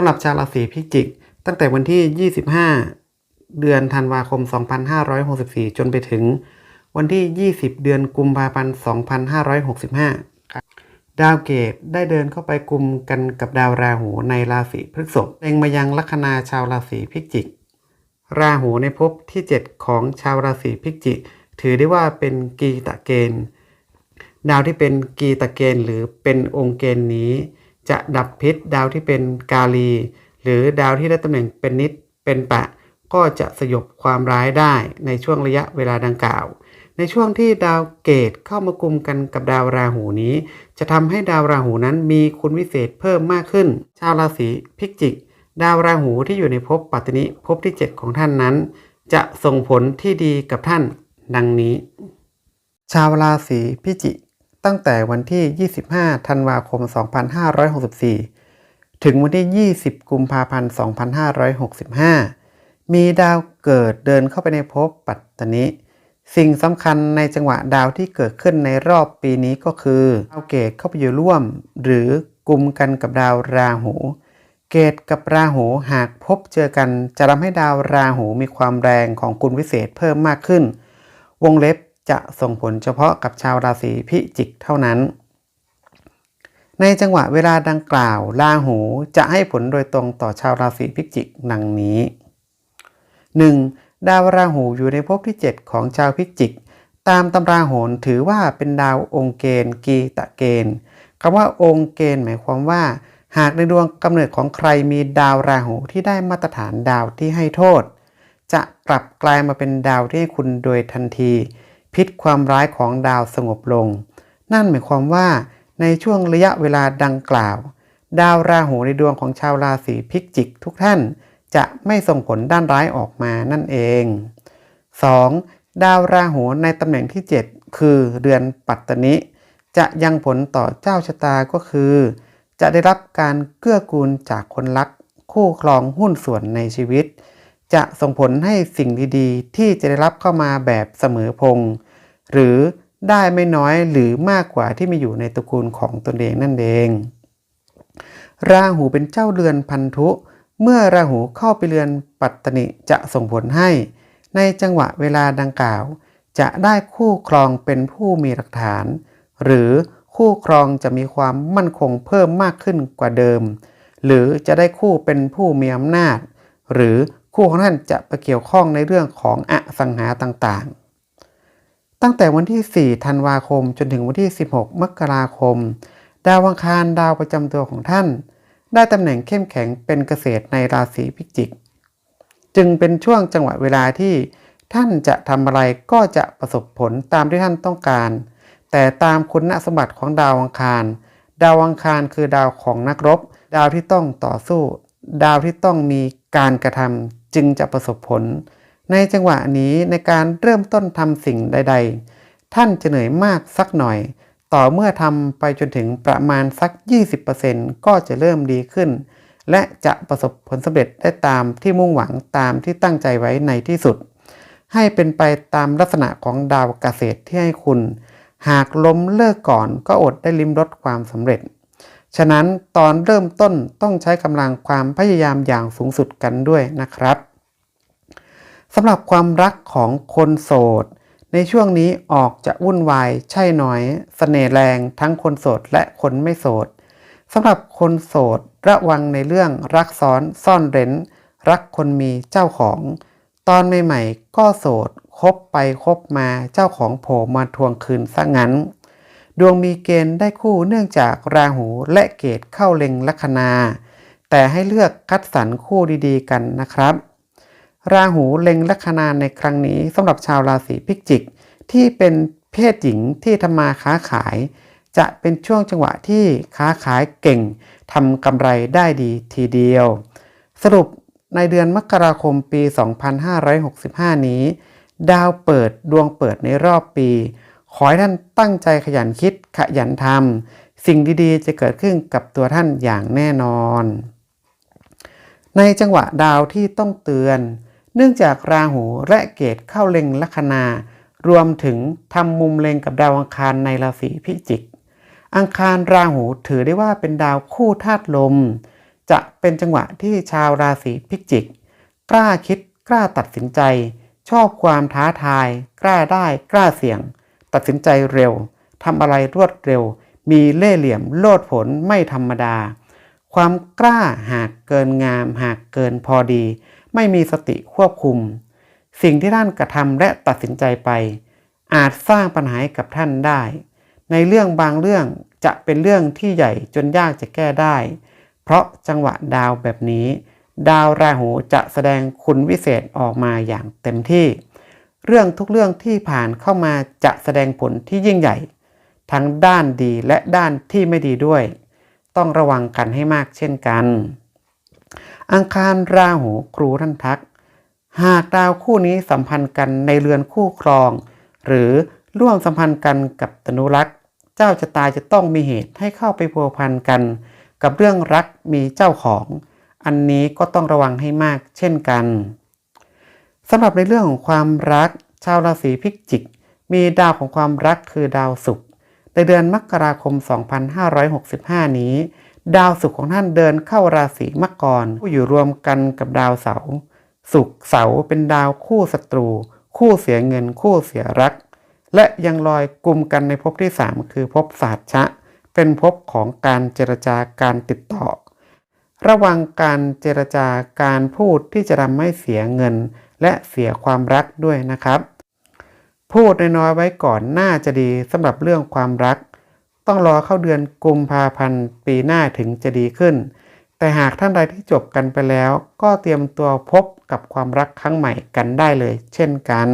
ำหรับชาวราศีพิจิก ตั้งแต่วันที่ 25 เดือนธันวาคม 2564 จนไปถึง วันที่ 20 เดือนกุมภาพันธ์ 2565 ดาวเกตได้เดินเข้าไปกลุ่มกันกับดาวราหูในราศีพฤษภเล็งมายังลัคนาชาวราศีพิจิก ราหูในภพที่ 7 ของชาวราศีพิจิก ถือได้ว่าเป็นกีตะเกณฑ์ ดาวที่เป็นกีตะเกณฑ์หรือเป็นองค์เกณฑ์นี้ จะดับพิษดาวที่เป็นกาลี หรือดาวที่ได้ตำแหน่งเป็นนิดเป็นปะ ก็จะสยบความร้ายได้ในช่วงระยะเวลาดังกล่าว ในช่วงที่ดาวเกตเข้ามากลุ่มกันกับดาวราหูนี้ จะทำให้ดาวราหูนั้นมีคุณวิเศษเพิ่มมากขึ้น ชาวราศีพิจิก ดาวราหูที่อยู่ในภพปัตตนิภพที่ 7 ของท่านนั้น จะส่งผลที่ดีกับท่านดังนี้ ชาวราศีพิจิก ตั้งแต่วันที่ 25 ธันวาคม 2564 ถึงวันที่ 20 กุมภาพันธ์ 2565 มีดาวเกิดเดินเข้าไปในภพปัตตนิสิ่งสำคัญในจังหวะดาวที่เกิดขึ้นในรอบปีนี้ก็คือดาวเกตเข้าไปอยู่ร่วม หรือกลุ่มกันกับดาวราหู เกตกับราหูหากพบเจอกัน จะทำให้ดาวราหูมีความแรงของคุณวิเศษเพิ่มมากขึ้น วงเล็บ จะส่งผลเฉพาะกับชาวราศีพิจิกเท่านั้น ในจังหวะเวลาดังกล่าวราหูจะให้ผลโดยตรงต่อชาวราศีพิจิกดังนี้ 1. ดาวราหูอยู่ในภพที่ 7 ของชาวพิจิก ตามตำราโหรถือว่าเป็นดาวองค์เกณฑ์กีตะเกณฑ์คำว่าองค์เกณฑ์หมายความว่า หากในดวงกำเนิดของใครมีดาวราหูที่ได้มาตรฐานดาวที่ให้โทษ จะกลับกลายมาเป็นดาวที่ให้คุณโดยทันที พิษความร้ายของดาวสงบลง นั่นหมายความว่าในช่วงระยะเวลาดังกล่าว ดาวราหูในดวงของชาวราศีพิจิกทุกท่าน จะไม่ส่งผลด้านร้ายออกมานั่นเอง 2. ดาวราหูในตำแหน่งที่ 7 คือเดือนปัตตนิ จะยังผลต่อเจ้าชะตาก็คือ จะได้รับการเกื้อกูลจากคนรัก คู่ครองหุ้นส่วนในชีวิต จะส่งผลให้สิ่งดีๆ ที่จะได้รับเข้ามาแบบเสมอพงษ์ หรือได้ไม่น้อยหรือมากกว่าที่มีอยู่ในตระกูลของตนเองนั่นเอง ราหูเป็นเจ้าเรือนพันธุ เมื่อราหูเข้าไปเรือนปัตตนิจะส่งผลให้ ในจังหวะเวลาดังกล่าว จะได้คู่ครองเป็นผู้มีหลักฐาน หรือคู่ครองจะมีความมั่นคงเพิ่มมากขึ้นกว่าเดิม หรือจะได้คู่เป็นผู้มีอำนาจ หรือคู่ของท่านจะไปเกี่ยวข้องในเรื่องของอสังหาต่างๆ ตั้งแต่วันที่ 4 ธันวาคม จนถึงวันที่ 16 มกราคม ดาวอังคารดาวประจำตัวของท่าน ได้ตำแหน่งเข้มแข็งเป็นเกษตรในราศีพิจิก จึงเป็นช่วงจังหวะเวลาที่ท่านจะทำอะไรก็จะประสบผลตามที่ท่านต้องการ แต่ตามคุณสมบัติของดาวอังคาร ดาวอังคารคือดาวของนักรบ ดาวที่ต้องต่อสู้ ดาวที่ต้องมีการกระทำจึงจะประสบผล ในจังหวะนี้ในการเริ่มต้นทำสิ่งใด ๆ ท่านจะเหนื่อยมากสักหน่อย ต่อเมื่อทำไปจนถึงประมาณสัก 20%ก็จะเริ่มดีขึ้น และจะประสบผลสำเร็จได้ตามที่มุ่งหวังตามที่ตั้งใจไว้ในที่สุด ให้เป็นไปตามลักษณะของดาวเกษตรที่ให้คุณ หากล้มเลิกก่อนก็อดได้ลิ้มรสความสำเร็จ ฉะนั้นตอนเริ่มต้นต้องใช้กำลังความพยายามอย่างสูงสุดกันด้วยนะครับำหรับความรักของคนโสด ในช่วงนี้ออกจะวุ่นวายใช่น้อยสเสน่ห์แรงทั้งคนโสดและคนไม่โสดสำหรับคนโสดระวังในเรื่องรักซ้อนซ่อนเร้น รักคนมีเจ้าของ ตอนใหม่ๆก็โสดคบไปคบมาเจ้าของโผล่มาทวงคืนซะงั้น ดวงมีเกณฑ์ได้คู่เนื่องจากราหูและเกตเข้าเล็งลัคนา แต่ให้เลือกคัดสรรคู่ดีๆกันนะครับ ราหูเล็งลัคนาในครั้งนี้สำหรับชาวราศีพิจิก ที่เป็นเพศหญิงที่ทำมาค้าขาย จะเป็นช่วงจังหวะที่ค้าขายเก่งทำกำไรได้ดีทีเดียว สรุปในเดือนมกราคมปี 2565 นี้ ดาวเปิดดวงเปิดในรอบปี ขอให้ท่านตั้งใจขยันคิดขยันทำสิ่งดีๆ จะเกิดขึ้นกับตัวท่านอย่างแน่นอน ในจังหวะดาวที่ต้องเตือน เนื่องจากราหูและเกตเข้าเล็งลัคนารวมถึงทำมุมเล็งกับดาวอังคารในราศีพิจิก อังคารราหูถือได้ว่าเป็นดาวคู่ธาตุลม จะเป็นจังหวะที่ชาวราศีพิจิก กล้าคิดกล้าตัดสินใจ ชอบความท้าทาย กล้าได้กล้าเสี่ยง ตัดสินใจเร็วทำอะไรรวดเร็ว มีเล่ห์เหลี่ยมโลดผลไม่ธรรมดา ความกล้าหากเกินงามหากเกินพอดี ไม่มีสติควบคุม สิ่งที่ท่านกระทำและตัดสินใจไป อาจสร้างปัญหาให้กับท่านได้ ในเรื่องบางเรื่องจะเป็นเรื่องที่ใหญ่จนยากจะแก้ได้ เพราะจังหวะดาวแบบนี้ ดาวราหูจะแสดงคุณวิเศษออกมาอย่างเต็มที่ เรื่องทุกเรื่องที่ผ่านเข้ามาจะแสดงผลที่ยิ่งใหญ่ ทั้งด้านดีและด้านที่ไม่ดีด้วย ต้องระวังกันให้มากเช่นกัน อังคารราหูครูท่านทัก หากดาวคู่นี้สัมพันธ์กันในเรือนคู่ครอง หรือร่วมสัมพันธ์กันกับตนุรักษ์ เจ้าจะตายจะต้องมีเหตุให้เข้าไปพัวพันกัน กับเรื่องรักมีเจ้าของ อันนี้ก็ต้องระวังให้มากเช่นกันสำหรับในเรื่องของความรัก ชาวราศีพิจิก มีดาวของความรักคือดาวศุกร์ในเดือนมกราคม 2565 นี้ ดาวศุกร์ของท่านเดินเข้าราศีมังกรผู้อยู่รวมกันกับดาวเสาร์ศุกร์เสาร์เป็นดาวคู่ศัตรู คู่เสียเงิน คู่เสียรัก และยังลอยกลุ่มกันในภพที่ 3 คือภพศาสตร์ชะ เป็นภพของการเจรจาการติดต่อ ระวังการเจรจาการพูดที่จะทำให้เสียเงิน และเสียความรักด้วยนะครับ พูดน้อยๆไว้ก่อนน่าจะดีสำหรับเรื่องความรัก ต้องรอเข้าเดือนกุมภาพันธ์ปีหน้าถึงจะดีขึ้น แต่หากท่านใดที่จบกันไปแล้ว ก็เตรียมตัวพบกับความรักครั้งใหม่กันได้เลย เช่นกัน